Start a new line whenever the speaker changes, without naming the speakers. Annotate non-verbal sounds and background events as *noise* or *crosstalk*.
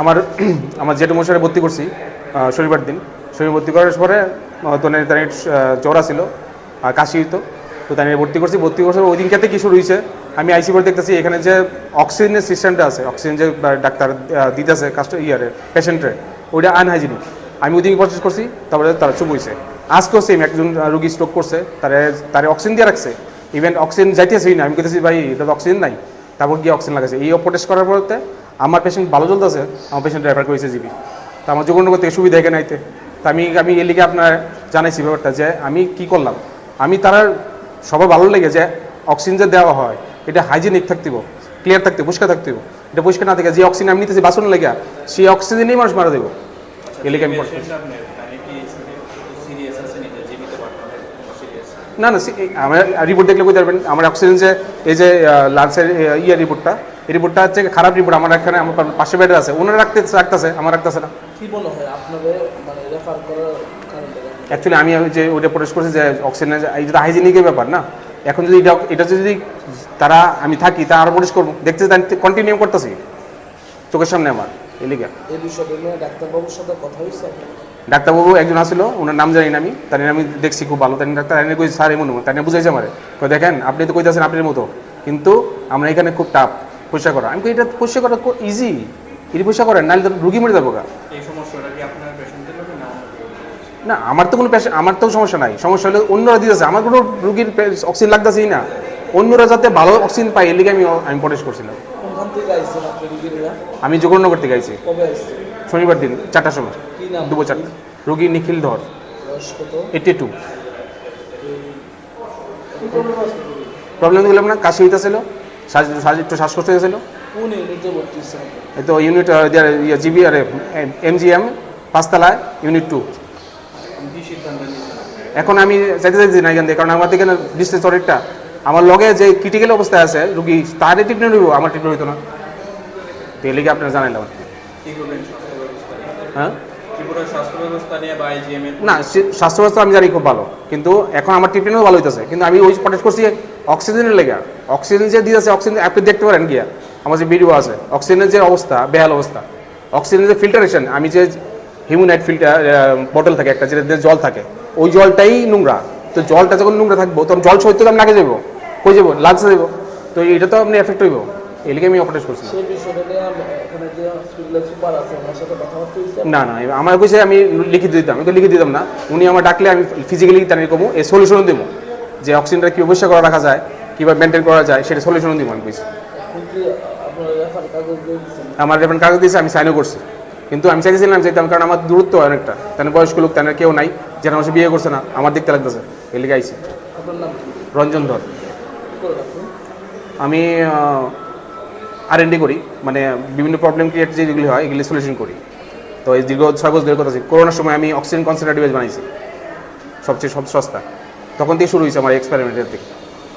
আমার *clears throat* আমার জেঠু মশারে ভর্তি করছি শনিবার দিন। শনিবার ভর্তি করার পরে হয়তো তার জ্বর ছিল কাশি হইতো। তো তাই ভর্তি করছি, ভর্তি করছে ওই দিনকাতে কি শুরু হয়েছে? আমি আইসি পরে দেখতেছি, এখানে যে অক্সিজেনের সিস্টেমটা আছে অক্সিজেন যে ডাক্তার দিতেছে কাস্ট ইয়ারে পেশেন্টের ওইটা আনহাইজিনিক আমি ওই দিন প্রসেস করছি, তারপরে তারা চুপ হয়েছে আজকেও সেম একজন রুগী স্ট্রোক করছে, তারে তারে অক্সিজেন দিয়ে রাখছে। ইভেন অক্সিজেন যাইতেছেই না, আমি কেতেছি ভাই এটা অক্সিজেন নাই। তারপর গিয়ে অক্সিজেন লাগাছে এই অপারেট করার পরতে আমার পেশেন্ট ভালো চলতেছে আমার পেশেন্ট রেফার করেছে জিবি। তা আমার যোগান করতে সুবিধা এখানে আইতে। তা আমি আমি এর লিগে আপনার জানাইছি ব্যাপারটা যে আমি কি করলাম? আমি তার সবার ভালো লেগে যে অক্সিজেন যে দেওয়া হয় এটা হাইজেনিক থাকতিব ক্লিয়ার থাকতে পরিষ্কার থাকতিব এটা পরিষ্কার না থাকে যে অক্সিজেন আমি নিতেছি বাসন লেগে সেই অক্সিজেনই মানুষ মারা দেবো এর লিগে আমি করছি। না না আমার রিপোর্ট দেখলে বুঝতে পারবেন আমার অক্সিজেন যে এই যে লাঞ্চের ইয়ে রিপোর্টটা এই রিপোর্টটা হচ্ছে খারাপ রিপোর্ট আমার এখানে আমার পাশে বেডে আছে। ওনারা রাখতে রাখতেছে আমার রাখতেছে না।
কি মনে হয় আপনাদের মানে রেফার করার
অ্যাকচুয়ালি আমি ওই যে ওইটা প্রোটেস্ট করছি যে অক্সিজেন এইটা হাইজিনিকের ব্যাপার না? এখন যদি এটা এটা যদি তারা আমি থাকি তা আরও প্রোটেস্ট করব। দেখতে কন্টিনিউ করতেছি। চোখের সামনে আমার এলিগা
এই বিষয়টা নিয়ে ডাক্তারবাবুর সাথে কথা হয়েছে?
ডাক্তারবাবু একজন আসলো ওনার নাম জানি না আমি। তার আমি দেখছি খুব ভালো। তাই ডাক্তার এনে কই স্যার এমন তাই বুঝাইছে আমার। কই দেখেন আপনি তো কইতেছেন আপনার মতো। কিন্তু আমরা এখানে খুব টাফ পরিষ্কার করা। আমি এটা পরিষ্কার করা ইজি এটি পরিষ্কার করেন? নাহলে তো রুগী মরে যাব
না
না আমার তো কোনো পেশেন্ট আমার তো সমস্যা নাই। সমস্যা হলে অন্যরা দিতেছে আমার কোনো রুগীর অক্সিজেন লাগতেছেই না। অন্যরা যাতে ভালো অক্সিজেন পায় এর লিগে আমি আমি প্রটেস্ট করছিলাম। আমি যোগনগর থেকে আইছি। শনিবার দিন চারটার সময়।
কি নাম
দুপুর চারটা। রুগী নিখিল ধর।
বয়স কত?
এইটি টু প্রবলেম দেখলাম না কাশি হইতেছিল। শ্বাসকষ্ট হয়েছিল?
কোন ইউনিটে ভর্তি হচ্ছেন
তো unit G B R M পাঁচতলায় unit two এখন আমি যাইতে চাইছি না এখান থেকে কারণ আমার থেকে ডিস্টেন্স অনেকটা আমার লগে যে ক্রিটিক্যাল অবস্থায় আছে রুগী তারে ট্রিটমেন্ট হইব আমার ট্রিটমেন্ট হইতো না। তো এর লিগে আপনার জানাইলাম হ্যাঁ? না স্বাস্থ্য ব্যবস্থা আমি জানি খুব ভালো কিন্তু এখন আমার ট্রিটমেন্টও ভালো হইতেছে। কিন্তু আমি ওই প্রটেস্ট করছি অক্সিজেনের লেগে। অক্সিজেন যে দিতেছে অক্সিজেন আপনি দেখতে পারেন গিয়া। আমার যে ভিডিও আছে অক্সিজেনের যে অবস্থা বেহাল অবস্থা। অক্সিজেনের যে ফিল্টারেশন আমি যে হিউম্যানাইট ফিল্টার বটল থাকে একটা যেটা জল থাকে ওই জলটাই নোংরা। তো জলটা যখন নোংরা থাকব তখন জল সহিত আমি লাগে যাব কই যাব লাঞ্চে যাব তো এটা তো আপনি এফেক্ট হইব। এই লিগে আমি অপারেট করছি না না আমার কইছে আমি লিখিত দিতাম আমি তো লিখিত দিতাম না। উনি আমার ডাকলে আমি ফিজিক্যালি তার কমু এই সলিউশন দেবো। যে অক্সিজেনটা কী অবশ্যই করা রাখা যায় কীভাবে মেনটেন করা যায় সেটা সলিউশন দিব আমি কইছি। আমার রেফারেন্স কাগজ দিয়েছে আমি সাইনও করছি। কিন্তু আমি চাইছিলাম যেতাম কারণ আমার দূরত্ব অনেকটা। তাহলে বয়স্ক লোক তাহলে কেউ নাই যেন আমার বিয়ে করছে না আমার দেখতে লাগতেছে। এই
নাম কি?
রঞ্জন ধর। আমি আর এন ডি করি। মানে বিভিন্ন প্রবলেম ক্রিয়েট যেগুলি হয় এগুলি সলিউশন করি। তো এই দীর্ঘ ছয় বছর ধরে কথা আছে করোনার সময় আমি অক্সিজেন কনসেন্ট্রেট ডিভাইস বানাইছি। সবচেয়ে সব সস্তা। তখন থেকে শুরু হয়েছে আমার এক্সপেরিমেন্টের থেকে